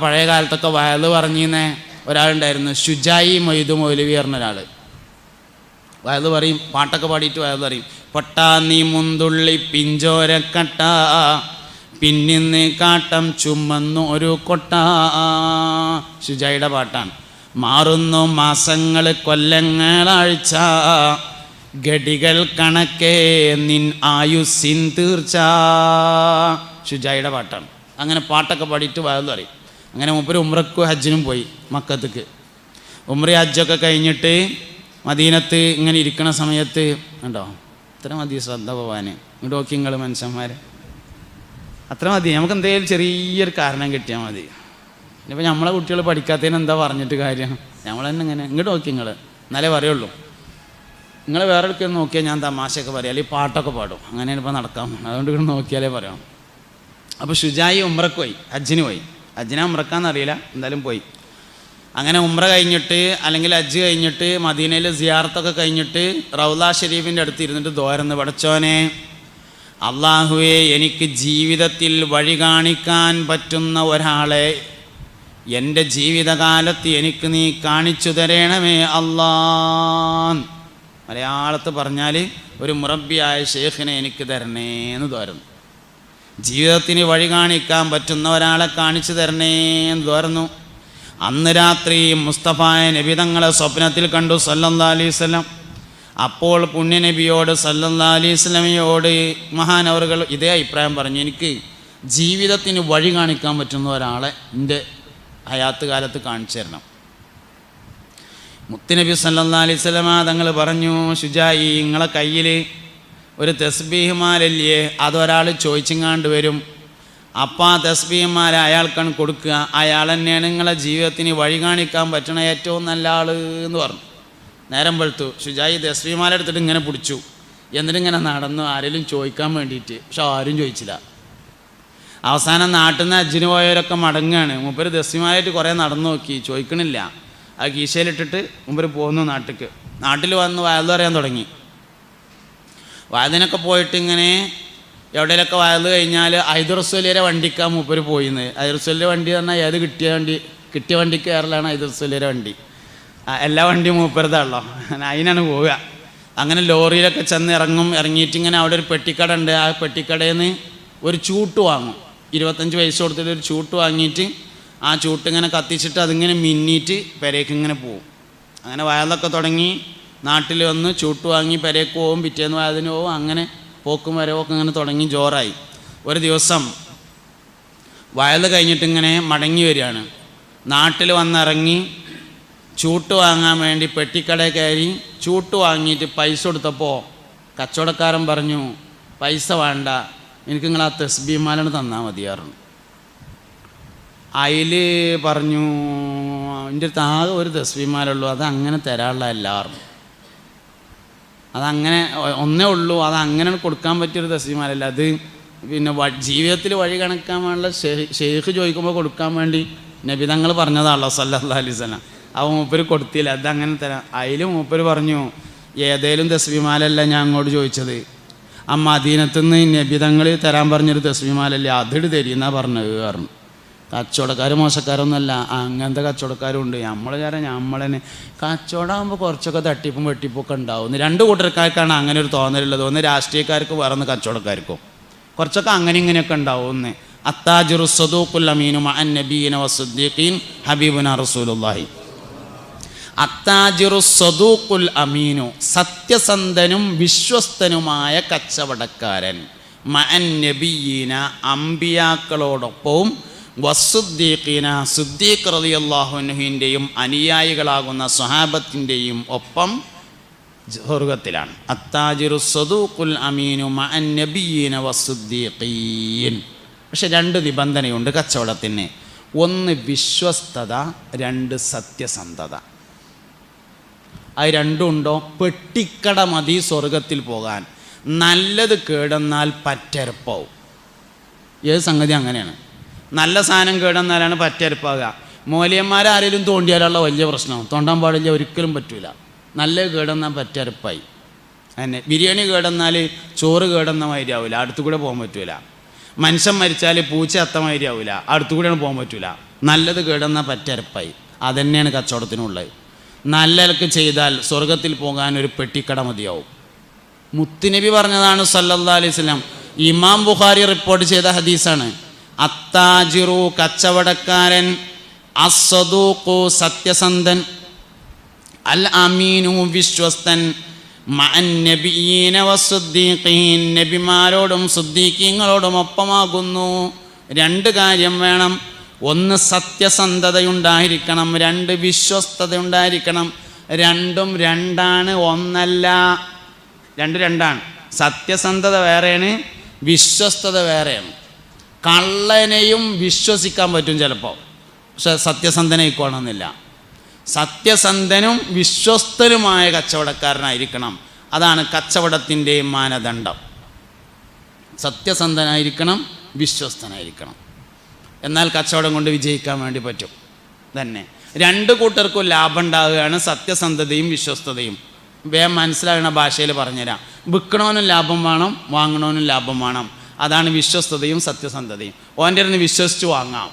പഴയ കാലത്തൊക്കെ വയൽ പറഞ്ഞിരുന്ന ഒരാളുണ്ടായിരുന്നു. ഷുജായി മൊയ്തു മൗലവി പറഞ്ഞ ഒരാൾ വയൽ പറയും പാട്ടൊക്കെ പാടിയിട്ട് വയൽ പറയും. പൊട്ടാ നീ മുന്തുള്ളി പിഞ്ചോരക്കട്ട പിന്നിന്ന് കാട്ടം ചുമന്നു ഒരു കൊട്ട. ഷുജായിയുടെ പാട്ടാണ്. മാറുന്നു മാസങ്ങൾ കൊല്ലങ്ങളാഴ്ച ഗടികൾ കണക്കേ നിൻ ആയുസിൻ തീർച്ച. ഷുജായിയുടെ പാട്ടാണ്. അങ്ങനെ പാട്ടൊക്കെ പാടിയിട്ട് വയൽ പറയും. അങ്ങനെ മൂപ്പര് ഉമ്രക്കും ഹജ്ജിനും പോയി മക്കത്തേക്ക്. ഉമ്ര ഹജ്ജൊക്കെ കഴിഞ്ഞിട്ട് മദീനത്ത് ഇങ്ങനെ ഇരിക്കണ സമയത്ത് ഉണ്ടോ അത്ര മതി ശ്രദ്ധ പോവാൻ ഇങ്ങോട്ട് നോക്കി നിങ്ങൾ മനുഷ്യന്മാർ അത്ര മതി. നമുക്ക് എന്തെങ്കിലും ചെറിയൊരു കാരണം കിട്ടിയാൽ മതി. ഇനിയിപ്പോൾ നമ്മളെ കുട്ടികൾ പഠിക്കാത്തതിന് എന്താ പറഞ്ഞിട്ട് കാര്യം? നമ്മൾ തന്നെ ഇങ്ങനെ. ഇങ്ങോട്ട് നോക്കി നിങ്ങൾ എന്നാലേ പറയുള്ളൂ. നിങ്ങൾ വേറെ എടുക്കുന്ന നോക്കിയാൽ ഞാൻ തമാശയൊക്കെ പറയാം. അല്ലെങ്കിൽ പാട്ടൊക്കെ പാടും. അങ്ങനെയാണ് ഇപ്പോൾ നടക്കാം അതുകൊണ്ട് ഇവിടെ നോക്കിയാലേ പറയാം. അപ്പോൾ ഷുജായി ഉമ്രക്ക് പോയി. ഹജ്ജിന് പോയി. ഹജ്ജിനെ ഉമ്രക്കാന്നറിയില്ല എന്തായാലും പോയി. അങ്ങനെ ഉമ്ര കഴിഞ്ഞിട്ട് അല്ലെങ്കിൽ അജ്ജ് കഴിഞ്ഞിട്ട് മദീനയിൽ സിയാർത്തൊക്കെ കഴിഞ്ഞിട്ട് റൗല ഷെരീഫിന്റെ അടുത്ത് ഇരുന്നിട്ട് ദോരന്ന് പടച്ചോനെ അള്ളാഹുവെ എനിക്ക് ജീവിതത്തിൽ വഴി കാണിക്കാൻ പറ്റുന്ന ഒരാളെ എന്റെ ജീവിതകാലത്ത് എനിക്ക് നീ കാണിച്ചു തരണമേ അള്ളാന്ന് മലയാളത്ത് പറഞ്ഞാൽ ഒരു മുറബിയായ ഷേഖിനെ എനിക്ക് തരണേന്ന് തോരുന്നു ജീവിതത്തിന് വഴി കാണിക്കാൻ പറ്റുന്ന ഒരാളെ കാണിച്ചു തരണേ എന്ന് തോരുന്നു അന്ന് രാത്രി മുസ്തഫായ നബി തങ്ങളെ സ്വപ്നത്തിൽ കണ്ടു സല്ലല്ലാ അലൈഹി സ്വലം അപ്പോൾ പുണ്യനബിയോട് സല്ലല്ലാ അലൈഹി സ്വലമയോട് മഹാനവറുകൾ ഇതേ അഭിപ്രായം പറഞ്ഞു. എനിക്ക് ജീവിതത്തിന് വഴി കാണിക്കാൻ പറ്റുന്ന ഒരാളെ എന്റെ ഹയാത്ത് കാലത്ത് കാണിച്ചു തരണം. മുത്തുനബി സല്ലല്ലാ അലൈഹി സ്വലമ തങ്ങൾ പറഞ്ഞു ഷുജായി നിങ്ങളെ കയ്യിൽ ഒരു തസ്ബീഹ്മാലല്ലേ? അതൊരാൾ ചോദിച്ചിങ്ങാണ്ട് വരും. അപ്പം ആ തസ്ബീഹ്മാല അയാൾക്കാണ് കൊടുക്കുക. അയാൾ തന്നെയാണ് നിങ്ങളെ ജീവിതത്തിന് വഴി കാണിക്കാൻ പറ്റണ ഏറ്റവും നല്ല ആൾ എന്ന് പറഞ്ഞു. നേരം വെളുത്തു. ഷുജായി തസ്ബീഹ്മാല എടുത്തിട്ട് ഇങ്ങനെ പിടിച്ചു. എന്നിട്ട് ഇങ്ങനെ നടന്നു ആരെങ്കിലും ചോദിക്കാൻ വേണ്ടിയിട്ട്. പക്ഷെ ആരും ചോദിച്ചില്ല. അവസാനം നാട്ടിൽ നിന്ന് അജ്ജിന് പോയവരൊക്കെ മടങ്ങുകയാണ് മൂപ്പര് ദസ്യമായിട്ട് കുറേ നടന്നു നോക്കി. ചോദിക്കണില്ല. ആ കീശയിലിട്ടിട്ട് മുമ്പൊരു പോകുന്നു നാട്ടിലേക്ക് നാട്ടിൽ വന്ന് വയൽ പറയാൻ തുടങ്ങി. വയലിനൊക്കെ പോയിട്ട് ഇങ്ങനെ എവിടെയൊക്കെ വയൽ കഴിഞ്ഞാൽ ഐദുറസ്വലിയുടെ വണ്ടിക്കാണ് മൂപ്പര് പോയിന്ന്. ഐദുറസ്വലിയുടെ വണ്ടി പറഞ്ഞാൽ ഏത് കിട്ടിയ വണ്ടി? കിട്ടിയ വണ്ടിക്ക് കയറലാണ് ഐദുറസ്വലിയുടെ വണ്ടി. എല്ലാ വണ്ടിയും മൂപ്പരതാണല്ലോ. അതിനാണ് പോവുക. അങ്ങനെ ലോറിയിലൊക്കെ ചെന്ന് ഇറങ്ങും ഇറങ്ങിയിട്ട് ഇങ്ങനെ അവിടെ ഒരു പെട്ടിക്കട ഉണ്ട് ആ പെട്ടിക്കടയിൽ നിന്ന് ഒരു ചൂട്ട് വാങ്ങും. ഇരുപത്തഞ്ച് പൈസ കൊടുത്തിട്ട് ഒരു ചൂട്ട് വാങ്ങിയിട്ട് ആ ചൂട്ട് ഇങ്ങനെ കത്തിച്ചിട്ട് അതിങ്ങനെ മിന്നിയിട്ട് പെരേക്ക് ഇങ്ങനെ പോവും. അങ്ങനെ വയലൊക്കെ തുടങ്ങി നാട്ടിൽ വന്ന് ചൂട്ട് വാങ്ങി പെരേക്ക് പോവും പിറ്റേന്ന് വായതിന് പോവും അങ്ങനെ പോക്കും വരവൊക്കെ അങ്ങനെ തുടങ്ങി ജോറായി. ഒരു ദിവസം വയത് കഴിഞ്ഞിട്ടിങ്ങനെ മടങ്ങി വരികയാണ്. നാട്ടിൽ വന്നിറങ്ങി ചൂട്ട് വാങ്ങാൻ വേണ്ടി പെട്ടിക്കടയിൽ കയറി ചൂട്ട് വാങ്ങിയിട്ട് പൈസ കൊടുത്തപ്പോൾ കച്ചവടക്കാരൻ പറഞ്ഞു പൈസ വേണ്ട എനിക്ക് നിങ്ങൾ ആ തസ്ബീമാലാണ് തന്നാൽ മതിയാറുണ്ട് അതിൽ പറഞ്ഞു എന്റെ അടുത്ത് ആകെ ഒരു തെസ്ബിമാലുള്ളൂ അത് അങ്ങനെ തരാനുള്ള എല്ലാവരും അതങ്ങനെ ഒന്നേ ഉള്ളൂ. അത് അങ്ങനെ കൊടുക്കാൻ പറ്റിയൊരു തസ്ബീമാലല്ല അത് പിന്നെ ജീവിതത്തിൽ വഴി കണക്കാൻ വേണ്ട ഷെയ്ഖ് ചോദിക്കുമ്പോൾ കൊടുക്കാൻ വേണ്ടി നബി തങ്ങൾ പറഞ്ഞതാണല്ലോ സല്ലാ അലൈഹി സ്വലാം അവ മൂപ്പര് കൊടുത്തില്ല. അത് അങ്ങനെ തരാം അതിൽ മൂപ്പര് പറഞ്ഞു ഏതേലും തസ്ബിമാലല്ല ഞാൻ അങ്ങോട്ട് ചോദിച്ചത്. ആ മദീനത്തുനിന്ന് നബി തങ്ങൾ തരാൻ പറഞ്ഞൊരു തസ്ബിമാലല്ലേ അതിട് തരീന്നാ പറഞ്ഞത് പറഞ്ഞു. കച്ചവടക്കാർ മോശക്കാരൊന്നുമല്ല. അങ്ങനത്തെ കച്ചവടക്കാരും ഉണ്ട് നമ്മൾ കാരണം നമ്മളെ കച്ചവടമാകുമ്പോൾ കുറച്ചൊക്കെ തട്ടിപ്പും വെട്ടിപ്പൊക്കെ ഉണ്ടാവും. രണ്ട് കൂട്ടർക്കാർക്കാണ് അങ്ങനെ ഒരു തോന്നലുള്ളത്. ഒന്ന് രാഷ്ട്രീയക്കാർക്ക് വേറെ ഒന്ന് കച്ചവടക്കാർക്കും. കുറച്ചൊക്കെ അങ്ങനെ ഇങ്ങനെയൊക്കെ ഉണ്ടാവും. ഒന്ന് അത്താജുറു അത്താജിറു സദൂഖുൽ അമീനു സത്യസന്ധനും വിശ്വസ്തനുമായ കച്ചവടക്കാരൻ. മഅൻ നബിയീന അമ്പിയാക്കളോടൊപ്പവും വസുദ്ദീഖീന സുദ്ദീഖ് റളിയല്ലാഹുവിന്റെയും അനുയായികളാകുന്ന സ്വഹാബത്തിന്റെയും ഒപ്പം സ്വർഗത്തിലാണ് അത്താജിറു സദൂഖുൽ അമീനു മഅൻ നബിയീന വസുദ്ദീഖീൻ പക്ഷെ രണ്ട് നിബന്ധനയുണ്ട് കച്ചവടത്തിന്. ഒന്ന് വിശ്വസ്തത രണ്ട് സത്യസന്ധത. അത് രണ്ടും ഉണ്ടോ? പെട്ടിക്കട മതി സ്വർഗത്തിൽ പോകാൻ. നല്ലത് കേടെന്നാൽ പറ്റരപ്പാവും. ഏത് സംഗതി അങ്ങനെയാണ്? നല്ല സാധനം കേടെന്നാലാണ് പറ്റരപ്പാകുക. മൂലിയന്മാരാരെങ്കിലും തോണ്ടിയാലുള്ള വലിയ പ്രശ്നമാണ്. തോണ്ടാൻ പാടില്ല ഒരിക്കലും പറ്റൂല. നല്ല കേടെന്നാൽ പറ്റരപ്പായി. തന്നെ ബിരിയാണി കേടെന്നാൽ ചോറ് കേടെന്ന മാതിരി ആവില്ല കൂടെ പോകാൻ പറ്റൂല. മനുഷ്യൻ മരിച്ചാൽ പൂച്ച അത്ത മാതിരി ആവില്ല അടുത്തു പോകാൻ പറ്റൂല. നല്ലത് കേടുന്ന പറ്റരപ്പായി. അതന്നെയാണ് കച്ചവടത്തിനുള്ളത്. നല്ലതൊക്കെ ചെയ്താൽ സ്വർഗത്തിൽ പോകാൻ ഒരു പെട്ടിക്കട മതിയാവും. മുത്തുനബി പറഞ്ഞതാണ് സല്ലല്ലാ അലൈഹി സ്വലം ഇമാം ബുഖാരി റിപ്പോർട്ട് ചെയ്ത ഹദീസാണ്. അത്താജിറു കച്ചവടക്കാരൻ അസ്വദൂഖു സത്യസന്ധൻ അൽ അമീനു വിശ്വസ്തൻ നബിമാരോടും സുദ്ദീഖീങ്ങളോടും ഒപ്പമാകുന്നു. രണ്ട് കാര്യം വേണം. ഒന്ന് സത്യസന്ധതയുണ്ടായിരിക്കണം രണ്ട് വിശ്വസ്തതയുണ്ടായിരിക്കണം. രണ്ടും രണ്ടാണ് ഒന്നല്ല. രണ്ട് രണ്ടാണ്. സത്യസന്ധത വേറെയാണ് വിശ്വസ്തത വേറെയാണ്. കള്ളനെയും വിശ്വസിക്കാൻ പറ്റും ചിലപ്പോൾ പക്ഷെ സത്യസന്ധനെ സത്യസന്ധനായിക്കോണമെന്നില്ല സത്യസന്ധനും വിശ്വസ്തനുമായ കച്ചവടക്കാരനായിരിക്കണം. അതാണ് കച്ചവടത്തിന്റെ മാനദണ്ഡം. സത്യസന്ധനായിരിക്കണം വിശ്വസ്തനായിരിക്കണം. എന്നാൽ കച്ചവടം കൊണ്ട് വിജയിക്കാൻ വേണ്ടി പറ്റും. തന്നെ. രണ്ട് കൂട്ടർക്കും ലാഭം ഉണ്ടാവുകയാണ് സത്യസന്ധതയും വിശ്വസ്തതയും. വേഗം മനസ്സിലാകുന്ന ഭാഷയിൽ പറഞ്ഞുതരാം. വിൽക്കണവനും ലാഭം വേണം വാങ്ങണവനും ലാഭം വേണം. അതാണ് വിശ്വസ്തതയും സത്യസന്ധതയും. ഓന്റെ അടുത്ത് വിശ്വസിച്ച് വാങ്ങാം.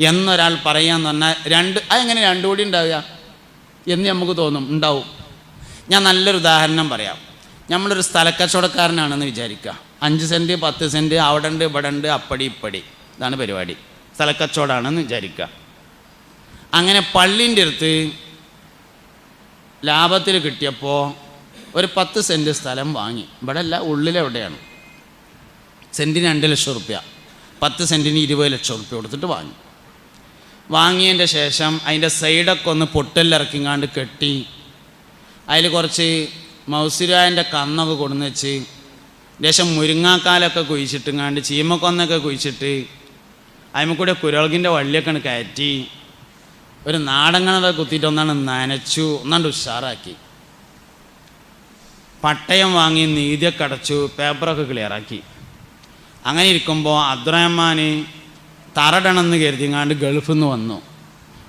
എന്നൊരാൾ പറയാന്ന് പറഞ്ഞാൽ രണ്ട് അതെങ്ങനെ രണ്ടു കൂടി ഉണ്ടാവുക? എന്ന് നമുക്ക് തോന്നും ഉണ്ടാവും. ഞാൻ നല്ലൊരു ഉദാഹരണം പറയാം. നമ്മളൊരു സ്ഥലക്കച്ചവടക്കാരനാണെന്ന് വിചാരിക്കുക. അഞ്ച് സെന്റ് പത്ത് സെന്റ് അവിടെ ഉണ്ട് ഇവിടെ ഉണ്ട് അപ്പടി ഇപ്പടി. ഇതാണ് പരിപാടി. സ്ഥലക്കച്ചവടമാണെന്ന് വിചാരിക്കുക. അങ്ങനെ പള്ളിന്റെ അടുത്ത് ലാഭത്തിൽ കിട്ടിയപ്പോൾ ഒരു പത്ത് സെന്റ് സ്ഥലം വാങ്ങി. ഇവിടെ അല്ല ഉള്ളിലെവിടെയാണ്? സെന്റിന് രണ്ട് ലക്ഷം റുപ്യ. പത്ത് സെന്റിന് ഇരുപത് ലക്ഷം റുപ്യ കൊടുത്തിട്ട് വാങ്ങി. വാങ്ങിയതിന്റെ ശേഷം അതിന്റെ സൈഡൊക്കെ ഒന്ന് പൊട്ടലിറക്കിങ്ങാണ്ട് കെട്ടി. അതിൽ കുറച്ച് മൗസുരായന്റെ കന്നൊക്കെ കൊടുന്ന് വെച്ച്. ലേശം മുരിങ്ങാക്കാലൊക്കെ കുഴിച്ചിട്ടുങ്ങാണ്ട് ചീമക്കൊന്നൊക്കെ കുഴിച്ചിട്ട് അതിമക്കൂടെ കൂടെ കുരളകിന്റെ വള്ളിയൊക്കെ കയറ്റി. ഒരു നാടങ്ങണതൊക്കെ കുത്തിയിട്ട് ഒന്നാണ് നനച്ചു ഒന്നാണ്ട് ഉഷാറാക്കി. പട്ടയം വാങ്ങി നീതിയൊക്കെ അടച്ചു പേപ്പറൊക്കെ ക്ലിയറാക്കി അങ്ങനെ ഇരിക്കുമ്പോൾ അബ്ദുറഹ്മാൻ തറടണമെന്ന് കരുതിങ്ങാണ്ട് ഗൾഫിൽ നിന്ന് വന്നു.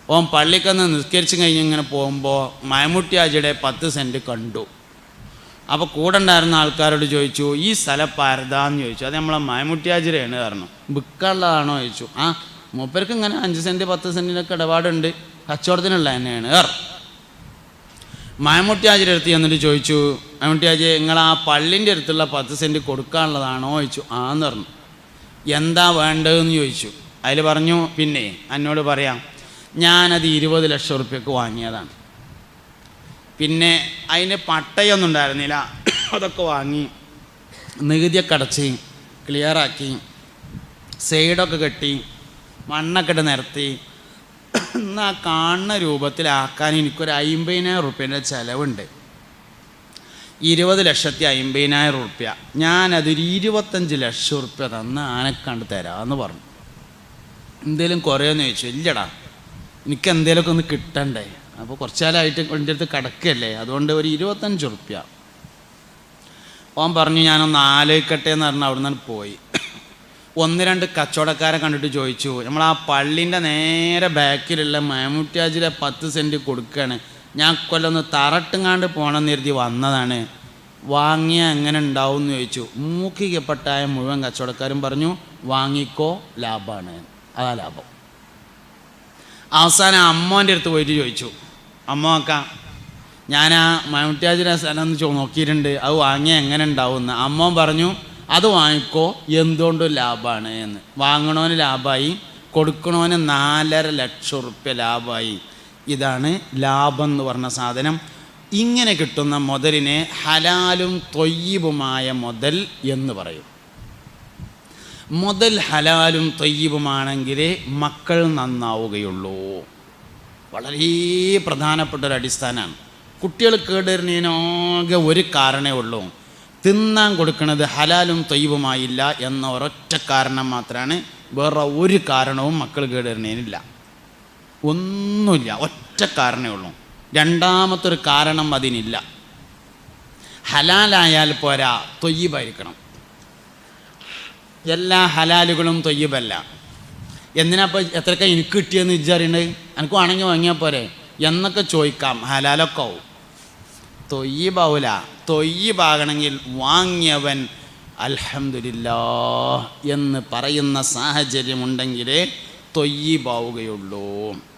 ഓൻ പള്ളിക്കന്ന് നിസ്കരിച്ച് കഴിഞ്ഞ് ഇങ്ങനെ പോകുമ്പോൾ മയമുട്ടിയാജിയുടെ പത്ത് സെന്റ് കണ്ടു. അപ്പോൾ കൂടെ ഉണ്ടായിരുന്ന ആൾക്കാരോട് ചോദിച്ചു ഈ സ്ഥലം പരതാന്ന് ചോദിച്ചു. അത് നമ്മളെ മയമുട്ടിയാജിരയാണ് കാരണം വിൽക്കാനുള്ളതാണോ ചോദിച്ചു. ആ മൂപ്പർക്ക് ഇങ്ങനെ അഞ്ച് സെന്റ് പത്ത് സെന്റിനൊക്കെ ഇടപാടുണ്ട്. കച്ചവടത്തിനുള്ള തന്നെയാണ്. ഏർ മയമുട്ടിയാജിയുടെ അടുത്ത് ചെന്നിട്ട് ചോദിച്ചു മയമുട്ടിയാജി നിങ്ങൾ ആ പള്ളിന്റെ അടുത്തുള്ള പത്ത് സെന്റ് കൊടുക്കാനുള്ളതാണോ? ചോദിച്ചു. ആന്ന് പറഞ്ഞു. എന്താ വേണ്ടതെന്ന്? ചോദിച്ചു. അതിൽ പറഞ്ഞു പിന്നെ എന്നോട് പറയാം ഞാനത് ഇരുപത് ലക്ഷം റുപ്യക്ക് വാങ്ങിയതാണ്. പിന്നെ അതിന് പട്ടയൊന്നും ഉണ്ടായിരുന്നില്ല. അതൊക്കെ വാങ്ങി നികുതിയൊക്കെ അടച്ച് ക്ലിയറാക്കി സൈഡൊക്കെ കെട്ടി മണ്ണൊക്കെ ഇട്ട് നിരത്തി എന്നാൽ കാണുന്ന രൂപത്തിലാക്കാൻ എനിക്കൊരു അമ്പതിനായിരം റുപ്യേന്റെ ചിലവുണ്ട്. ഇരുപത് ലക്ഷത്തി അമ്പതിനായിരം റുപ്യ. ഞാനതൊരു ഇരുപത്തഞ്ച് ലക്ഷം റുപ്യ തന്ന് ആനക്കണ്ട് തരാമെന്ന് പറഞ്ഞു. എന്തേലും കുറേന്ന് ചോദിച്ചു. ഇല്ലടാ എനിക്ക് എന്തേലൊക്കെ ഒന്ന് കിട്ടണ്ടേ? അപ്പോൾ കുറച്ച് കാലമായിട്ട് എന്റെ അടുത്ത് കിടക്കല്ലേ അതുകൊണ്ട് ഒരു ഇരുപത്തഞ്ച് റുപ്യ. ഓൻ പറഞ്ഞു ഞാനൊന്ന് ആലോചിക്കട്ടെ എന്ന് പറഞ്ഞാൽ അവിടെ നിന്ന് പോയി. ഒന്ന് രണ്ട് കച്ചവടക്കാരെ കണ്ടിട്ട് ചോദിച്ചു. നമ്മൾ ആ പള്ളിന്റെ നേരെ ബാക്കിലുള്ള മമ്മൂട്ടിയാജിലെ പത്ത് സെന്റ് കൊടുക്കുകയാണ് ഞാൻ കൊല്ലൊന്ന് തറട്ടുങ്ങാണ്ട് പോകണമെന്ന് കരുതി വന്നതാണ്. വാങ്ങിയാൽ എങ്ങനെ ഉണ്ടാവും എന്ന് ചോദിച്ചു. മൂക്കിക്കപ്പെട്ടായ മുഴുവൻ കച്ചവടക്കാരും പറഞ്ഞു വാങ്ങിക്കോ ലാഭമാണ്. അതാ ലാഭം. അവസാനം അമ്മോന്റെ അടുത്ത് പോയിട്ട് ചോദിച്ചു. അമ്മ നോക്കാം ഞാൻ ആ മമ്മൂട്ടിയാജിനെ സ്ഥലം ചോ- നോക്കിയിട്ടുണ്ട്. അത് വാങ്ങിയാൽ എങ്ങനെ ഉണ്ടാവും എന്ന്. അമ്മോൻ പറഞ്ഞു അത് വാങ്ങിക്കോ. എന്തുകൊണ്ടും ലാഭമാണ് എന്ന്. വാങ്ങണോന് ലാഭമായി കൊടുക്കണവന് നാലര ലക്ഷം റുപ്യ ലാഭമായി. ഇതാണ് ലാഭം എന്ന് പറഞ്ഞ സാധനം. ഇങ്ങനെ കിട്ടുന്ന മുതലിനെ ഹലാലും തൊയ്യബുമായ മുതൽ എന്ന് പറയും. മുതൽ ഹലാലും തൊയ്യബുമാണെങ്കിലേ മക്കൾ നന്നാവുകയുള്ളൂ. വളരെ പ്രധാനപ്പെട്ട ഒരു അടിസ്ഥാനമാണ് കുട്ടികൾ കേടുവരുന്നതിനാകെ ഒരു കാരണമേ ഉള്ളൂ. തിന്നാൻ കൊടുക്കുന്നത് ഹലാലും തൊയ്വുമായില്ല എന്ന ഒരൊറ്റ കാരണം മാത്രമാണ് വേറെ ഒരു കാരണവും മക്കൾ കേടുവരുന്നതിനില്ല ഒന്നുമില്ല ഒറ്റ കാരണമേ ഉള്ളൂ. രണ്ടാമത്തൊരു കാരണം അതിനില്ല. ഹലാലായാൽ പോരാ തൊയ്യബായിരിക്കണം എല്ലാ ഹലാലുകളും തൊയ്യബല്ല എന്തിനാ ഇപ്പോൾ എത്രക്കാ എനിക്ക് കിട്ടിയെന്ന് വിചാരിണ്ട് എനിക്ക് വാണെങ്കിൽ വാങ്ങിയാൽ പോരെ. എന്നൊക്കെ ചോദിക്കാം ഹലാലൊക്കെ ആവും. തൊയ്യബാവൂല. തൊയ്യബാകണമെങ്കിൽ വാങ്ങിയവൻ അൽഹമില്ലാ എന്ന് പറയുന്ന സാഹചര്യമുണ്ടെങ്കിലേ തൊയ്യീബാവുകയുള്ളൂ.